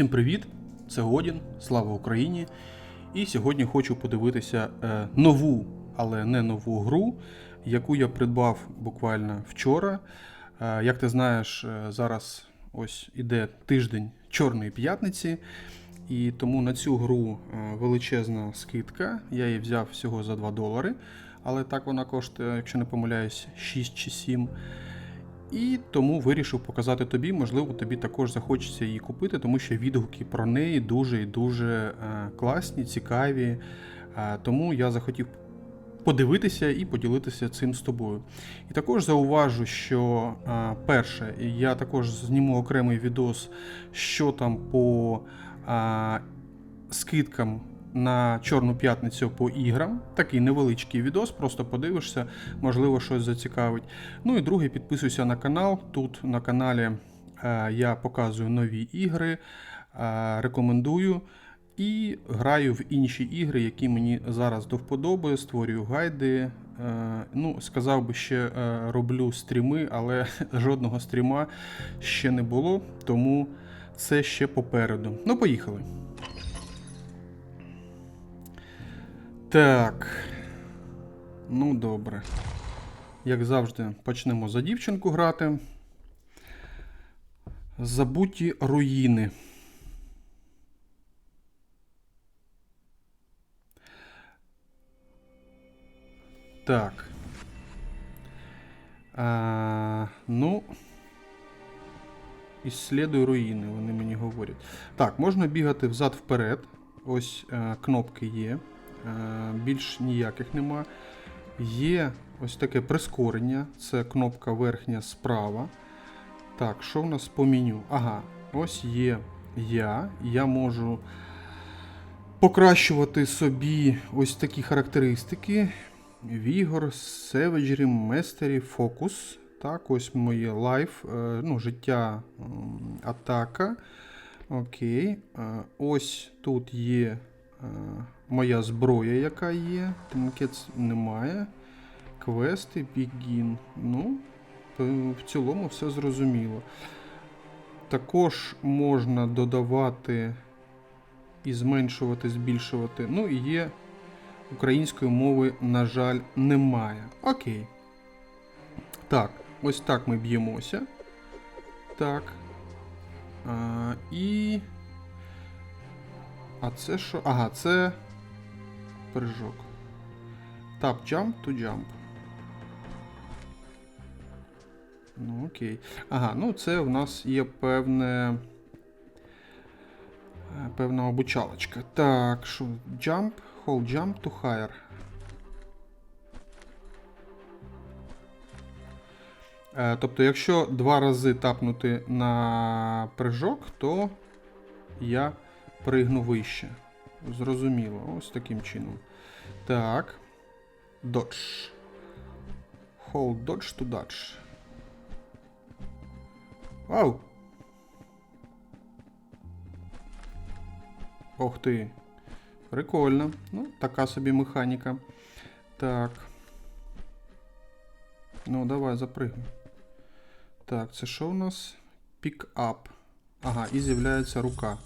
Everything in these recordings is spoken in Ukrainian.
Всім привіт! Це Годін, слава Україні! І сьогодні хочу подивитися е, нову, але не нову гру, яку я придбав буквально вчора. Е, як ти знаєш, е, зараз ось іде тиждень Чорної п'ятниці, і тому на цю гру величезна скидка. Я її взяв всього за 2 долари, але так вона коштує, якщо не помиляюсь, 6 чи 7. І тому вирішив показати тобі, можливо, тобі також захочеться її купити, тому що відгуки про неї дуже і дуже е, класні, цікаві. Е, Тому я захотів подивитися і поділитися цим з тобою. І також зауважу, що е, перше, я також зніму окремий відос, що там по скидкам на Чорну п'ятницю по іграм. Такий невеличкий відос, просто подивишся, можливо, щось зацікавить. Ну і друге, підписуйся на канал. Тут на каналі е, я показую нові ігри, е, рекомендую. І граю в інші ігри, які мені зараз до вподоби, створюю гайди. Е, ну, сказав би, ще роблю стріми, але жодного стріма ще не було, тому це ще попереду. Ну, поїхали. Так. Ну, добре. Як завжди, почнемо за дівчинку грати. Забуті руїни. Так. А, ну. Ісследуй руїни, вони мені говорять. Так, можна бігати взад-вперед. Ось е, кнопки є. Е, більш ніяких нема. Є ось таке прискорення, це кнопка верхня справа. Так, що в нас по меню? Ага, ось є я. Я можу покращувати собі ось такі характеристики. Вігор, Savagery, Mastery, Focus. Так, ось моє лайф, е, ну, життя, атака. Окей. Е, Ось тут є моя зброя, яка є. Тинкет немає. Квести, Begin. Ну, в цілому все зрозуміло. Також можна додавати і зменшувати, збільшувати. Ну і є української мови, на жаль, немає. Окей. Так, ось так ми б'ємося. Так. А, і. А це що? Ага, це. Прыжок. Tap jump to jump. Ну, окей. Ага, ну це в нас є певне. е, Певна обучалочка. Так, що? Jump, hold jump to higher. Е, Тобто, якщо два рази тапнути на прыжок, то я пригну вище. Зрозуміло, ось таким чином. Так. Dodge. Hold dodge to dodge. Вау! Ох ти. Прикольно. Ну, така собі механіка. Так. Ну, давай, запригуй. Так, це що у нас? Pick up. Ага, і з'являється рука.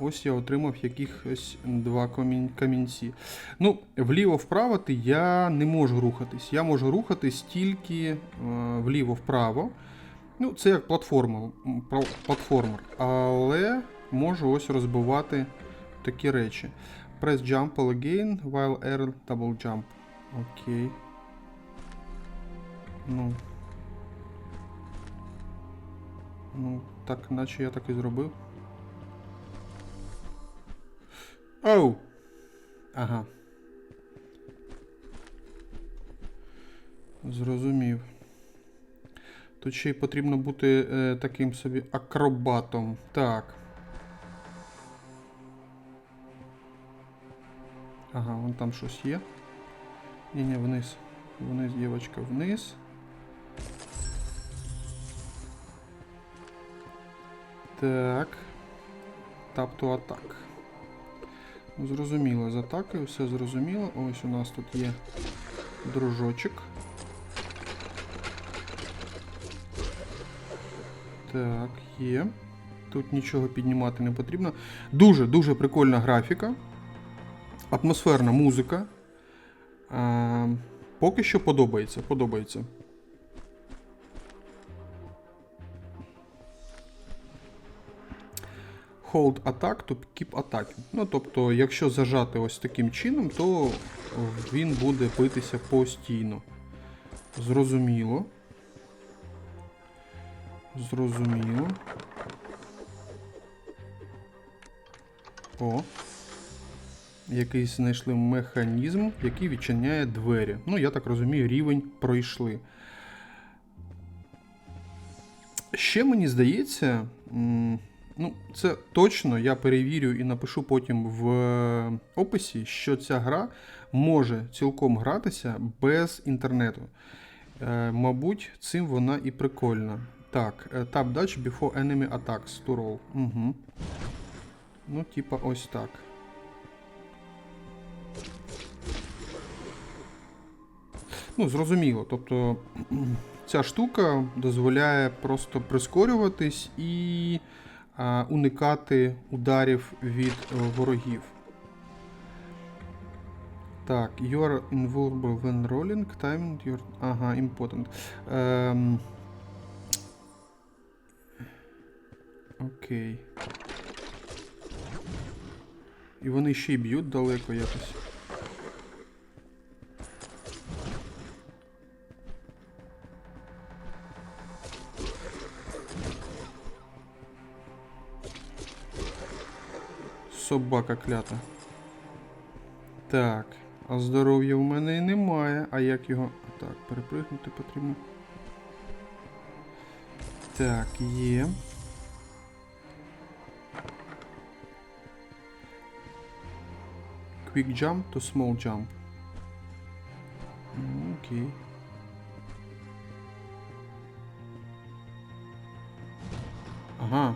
Ось я отримав якихось два камінці. Ну, вліво-вправо я не можу рухатись. Я можу рухатись тільки е, вліво-вправо. Ну, це як платформа, платформер. Але можу ось розбивати такі речі. Press jump again while air double jump. Окей. Ну. Ну, так, наче я так і зробив. Оу! Ага. Зрозумів. Тут ще й потрібно бути е, таким собі акробатом. Так. Ага, вон там щось є. Ні, ні, вниз. Вниз, дівчинка, вниз. Так. Тапту атак. Зрозуміло, з атакою, все зрозуміло. Ось у нас тут є дружочок. Так, є. Тут нічого піднімати не потрібно. Дуже-дуже прикольна графіка. Атмосферна музика. Е, поки що подобається. Подобається. Hold attack to keep attacking. Ну, тобто, якщо зажати ось таким чином, то він буде битися постійно. Зрозуміло. Зрозуміло. О. Якийсь знайшли механізм, який відчиняє двері. Ну, я так розумію, рівень пройшли. Ще мені здається, ну, це точно я перевірю і напишу потім в е, описі, що ця гра може цілком гратися без інтернету. Е, мабуть, цим вона і прикольна. Так, е, tap dodge before enemy attacks to roll. Угу. Ну, типа ось так. Ну, зрозуміло. Тобто ця штука дозволяє просто прискорюватись і уникати ударів від ворогів. Так, you are invulnerable when rolling. Time your... Ага, important. Ем... Окей. І вони ще й б'ють далеко якось. Собака клята. Так, а здоров'я в мене і немає. А як його. Так, перепригнути потрібно. Так, є. Quick jump to small jump. Ну, Окей. Ага.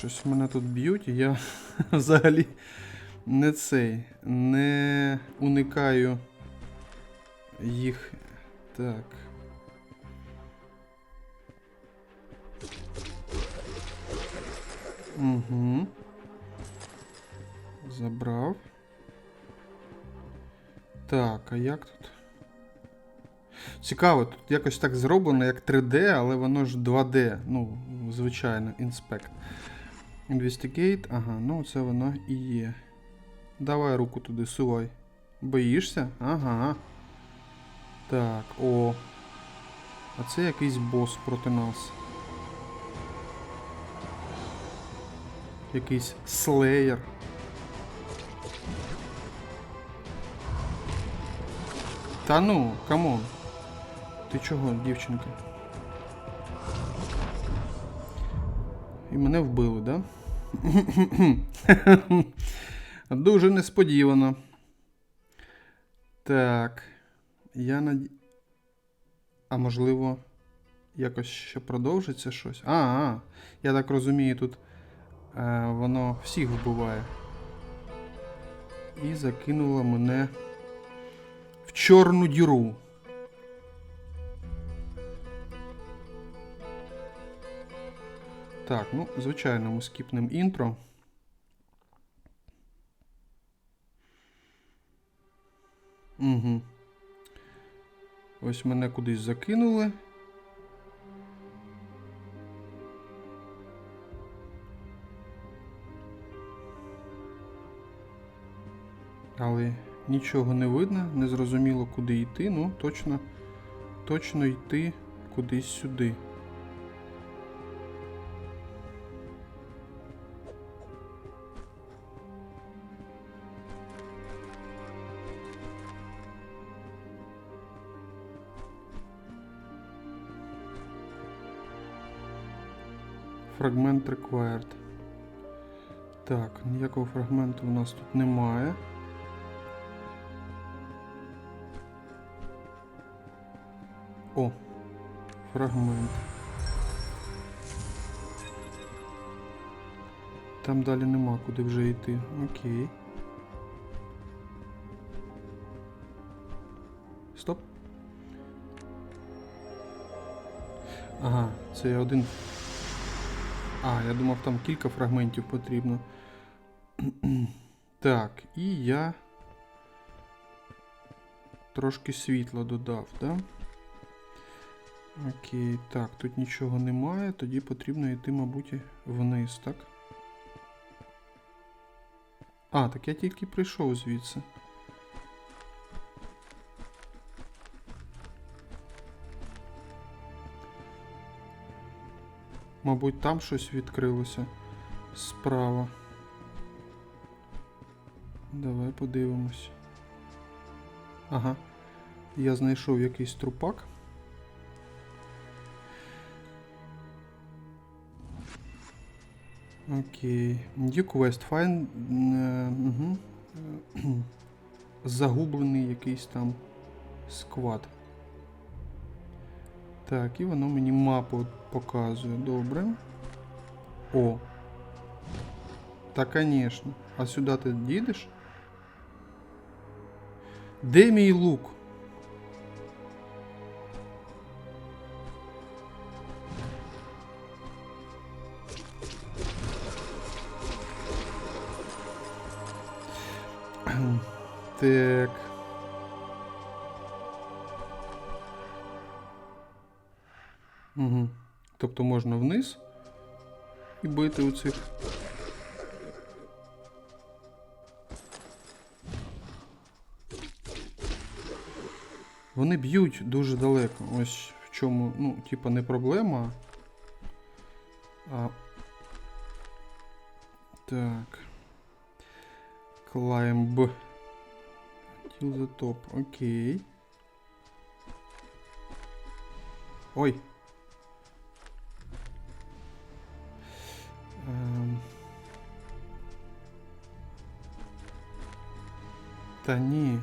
Щось мене тут б'ють, і я взагалі не цей, не уникаю їх. Так. Угу. Забрав. Так, а як тут? Цікаво, тут якось так зроблено, як 3D, але воно ж 2D. Ну, звичайно, інспект. Investigate, ага, ну це воно і є. Давай руку туди сувай. Боїшся? Ага. Так, о. А це якийсь бос проти нас. Якийсь слеєр. Та ну, камон. Ти чого, дівчинка? І мене вбили, да? Дуже несподівано. Так. Я наді... А можливо, якось ще продовжиться щось? А, а я так розумію, тут е, воно всіх вбиває. І закинуло мене в чорну діру. Так, ну, звичайно, ми скіпнемо інтро. Угу. Ось мене кудись закинули. Але нічого не видно, не зрозуміло, куди йти. Ну, точно, точно йти кудись сюди. Фрагмент required. Так, ніякого фрагменту у нас тут немає. О, фрагмент. Там далі нема куди вже йти. Окей. Стоп. Ага, це я один. А, я думав, там кілька фрагментів потрібно. так, і я трошки світла додав, да? Окей, так, тут нічого немає, тоді потрібно йти, мабуть, вниз, так? А, так я тільки прийшов звідси. Мабуть, там щось відкрилося справа. Давай подивимось. Ага. Я знайшов якийсь трупак. Окей. Quest. Find. е. Загублений якийсь там сквад. Так, і воно мені мапу показує. Добре. О. Та, конечно. А сюди ти дійдеш? Де мій лук? Так. Угу. Тобто можна вниз і бити у цих. Вони б'ють дуже далеко. Ось в чому, ну, типа, не проблема. А. Так. Climb. Till the top. Окей. Ой. Та ні.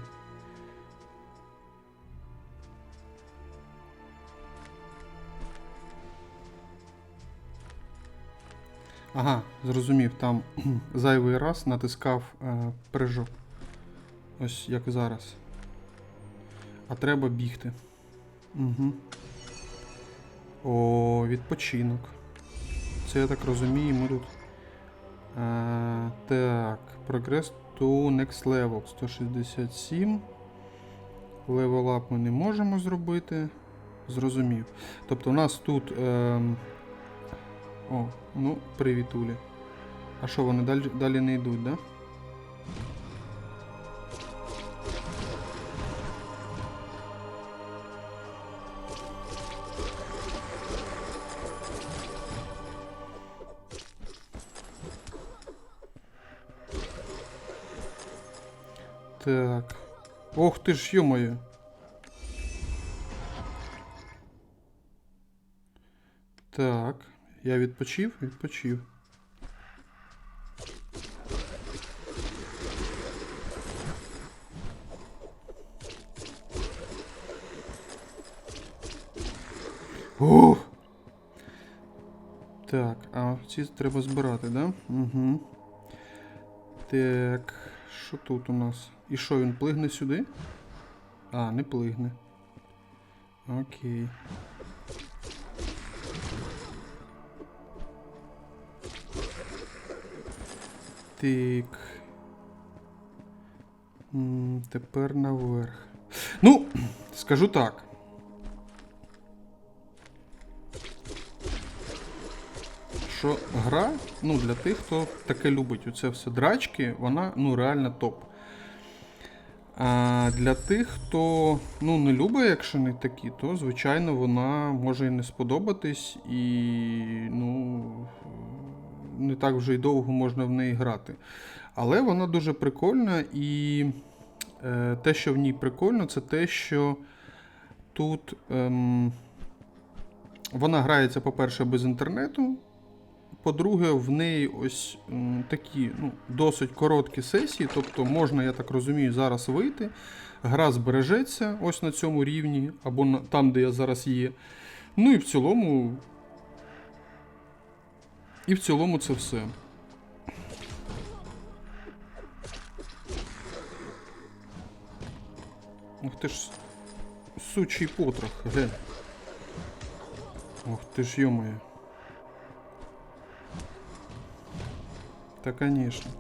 Ага, зрозумів, там зайвий раз натискав е, прыжок. Ось як зараз. А треба бігти. Угу. О, відпочинок. Це я так розумію, ми тут. Е, так, прогрес to next level 167. Level up ми не можемо зробити. Зрозумів. Тобто у нас тут. Е, о, ну, привітулі. А що, вони далі, далі не йдуть, да? Так. Ох ти ж, ё-моё. Так, я відпочив? Відпочив. Ух! Так, а ці треба збирати, да? Угу. Так, що тут у нас? І що, він плигне сюди? А, не плигне. Окей. Так. Тепер наверх. Ну, скажу так. Що гра, ну, для тих, хто таке любить оце все драчки, вона ну, реально топ. А для тих, хто ну, не любить екшени такі, то звичайно вона може і не сподобатись, і ну, не так вже й довго можна в неї грати. Але вона дуже прикольна, і е, те, що в ній прикольно, це те, що тут ем, вона грається, по-перше, без інтернету. По-друге, в неї ось такі ну, досить короткі сесії, тобто можна, я так розумію, зараз вийти. Гра збережеться ось на цьому рівні, або на, там, де я зараз є. Ну і в цілому. І в цілому це все. Ух ти ж. сучий потрох, глянь. Ох ти ж йомає. Та конечно.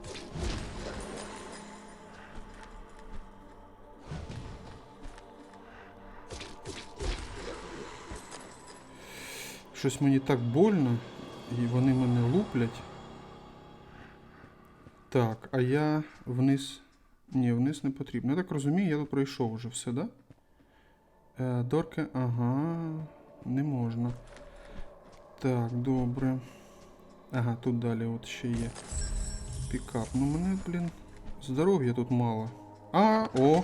Щось мені так больно, і вони мене луплять. Так, а я вниз. Ні, вниз не потрібно. Я так розумію, я тут пройшов вже все, да? Е, Дорки, ага, не можна. Так, добре. Ага, тут далі от ще є. Пікап. Ну мене, блін, здоров'я тут мало. А, о!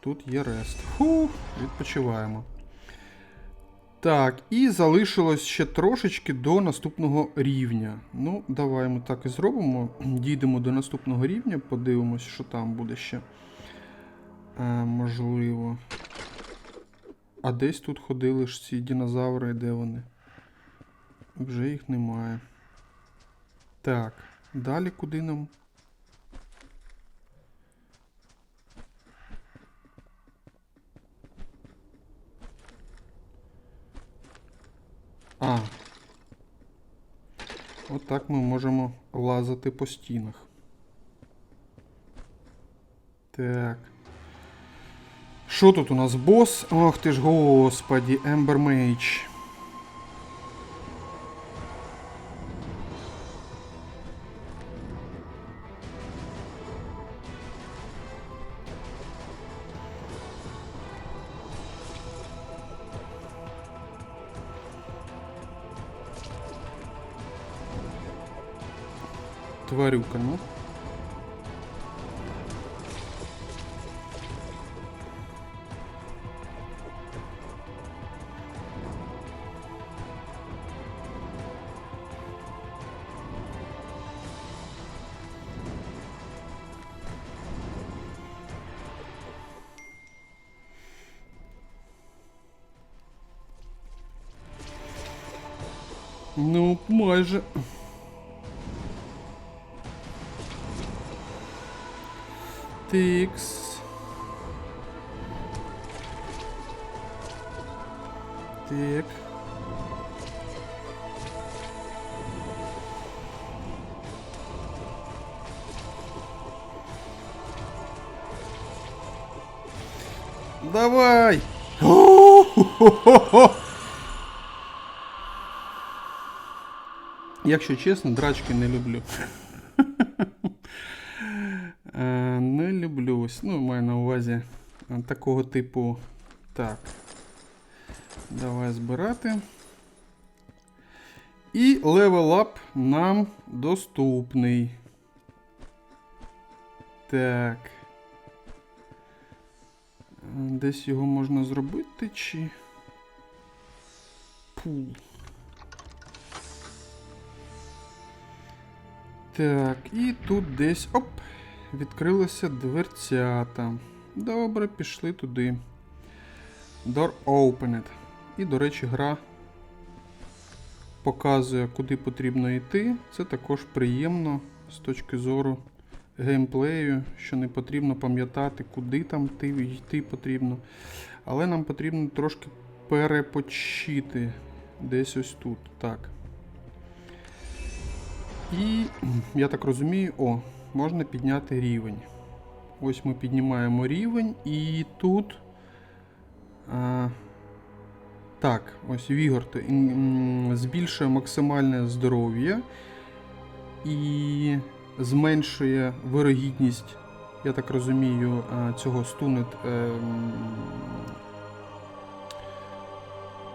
Тут є рест. Фу, відпочиваємо. Так, і залишилось ще трошечки до наступного рівня. Ну, давай ми так і зробимо. Дійдемо до наступного рівня, подивимось, що там буде ще. Е, можливо. А десь тут ходили ж ці динозаври, де вони? Вже їх немає. Так, далі куди нам? А. Отак ми можемо лазити по стінах. Так. Що тут у нас бос? Ох ти ж господі, Ембер Мейдж. Тварюка, ну. Так. Давай! О-хо-хо-хо! Якщо чесно, драчки не люблю. Е, Не люблю ось. Ну, маю на увазі е, такого типу. Так. Давай збирати. І левел-ап нам доступний. Так. Десь його можна зробити чи. Пул. Так, і тут десь. Оп! Відкрилися дверцята. Добре, пішли туди. Door opened. І, до речі, гра показує, куди потрібно йти. Це також приємно з точки зору геймплею, що не потрібно пам'ятати, куди там йти, потрібно. Але нам потрібно трошки перепочити. Десь ось тут. Так. І я так розумію, о, можна підняти рівень. Ось ми піднімаємо рівень, і тут. А, так, ось Вігорт м, збільшує максимальне здоров'я і зменшує вирогідність, я так розумію, цього стунет. ем,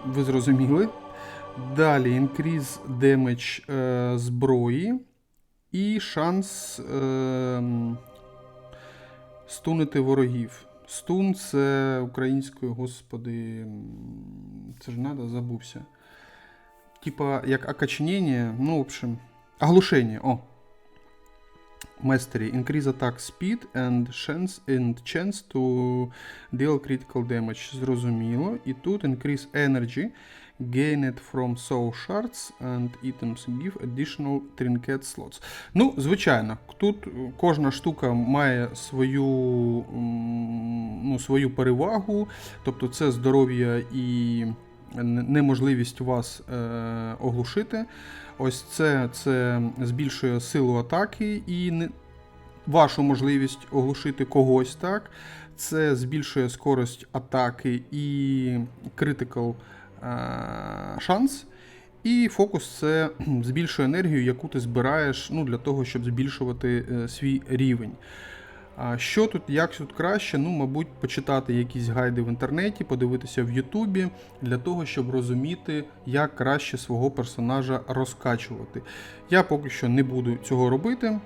ви зрозуміли. Далі increase damage е, зброї і шанс е, стунити ворогів. Стун це українською, господи. Це ж надо, забувся. Типа як окоченення, ну, в общем, оглушення. О. Mastery. Increase attack speed and chance, and chance to deal critical damage. Зрозуміло. І тут increase energy. Gained from soul shards and items give additional trinket slots. Ну, звичайно, тут кожна штука має свою, ну, свою перевагу, тобто це здоров'я і неможливість вас е, оглушити. Ось це, це збільшує силу атаки і не, вашу можливість оглушити когось так. Це збільшує скорость атаки і е, шанс. І фокус це збільшує енергію, яку ти збираєш ну, для того, щоб збільшувати е, свій рівень. А що тут, як тут краще? Ну, мабуть, почитати якісь гайди в інтернеті, подивитися в Ютубі для того, щоб розуміти, як краще свого персонажа розкачувати. Я поки що не буду цього робити.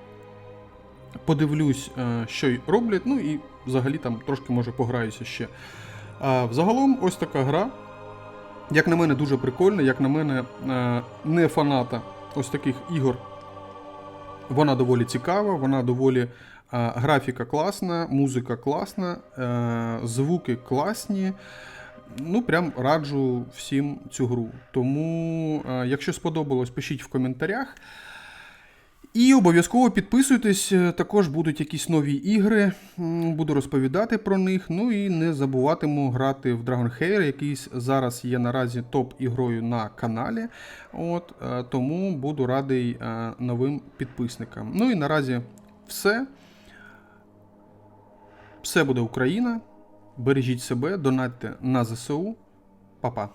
Подивлюсь, е, що й роблять, ну і взагалі там трошки може пограюся ще. А взагалом, ось така гра. Як на мене, дуже прикольна, як на мене, е, не фаната ось таких ігор. Вона доволі цікава, вона доволі е, графіка класна, музика класна, е, звуки класні. Ну, прям раджу всім цю гру. Тому, якщо сподобалось, пишіть в коментарях. І обов'язково підписуйтесь, е, також будуть якісь нові ігри, буду розповідати про них. Ну і не забуватиму грати в Dragon Hair, який зараз є наразі топ-ігрою на каналі. От, е, тому буду радий е, новим підписникам. Ну і наразі все. Все буде Україна. Бережіть себе, донатьте на ЗСУ. Па-па.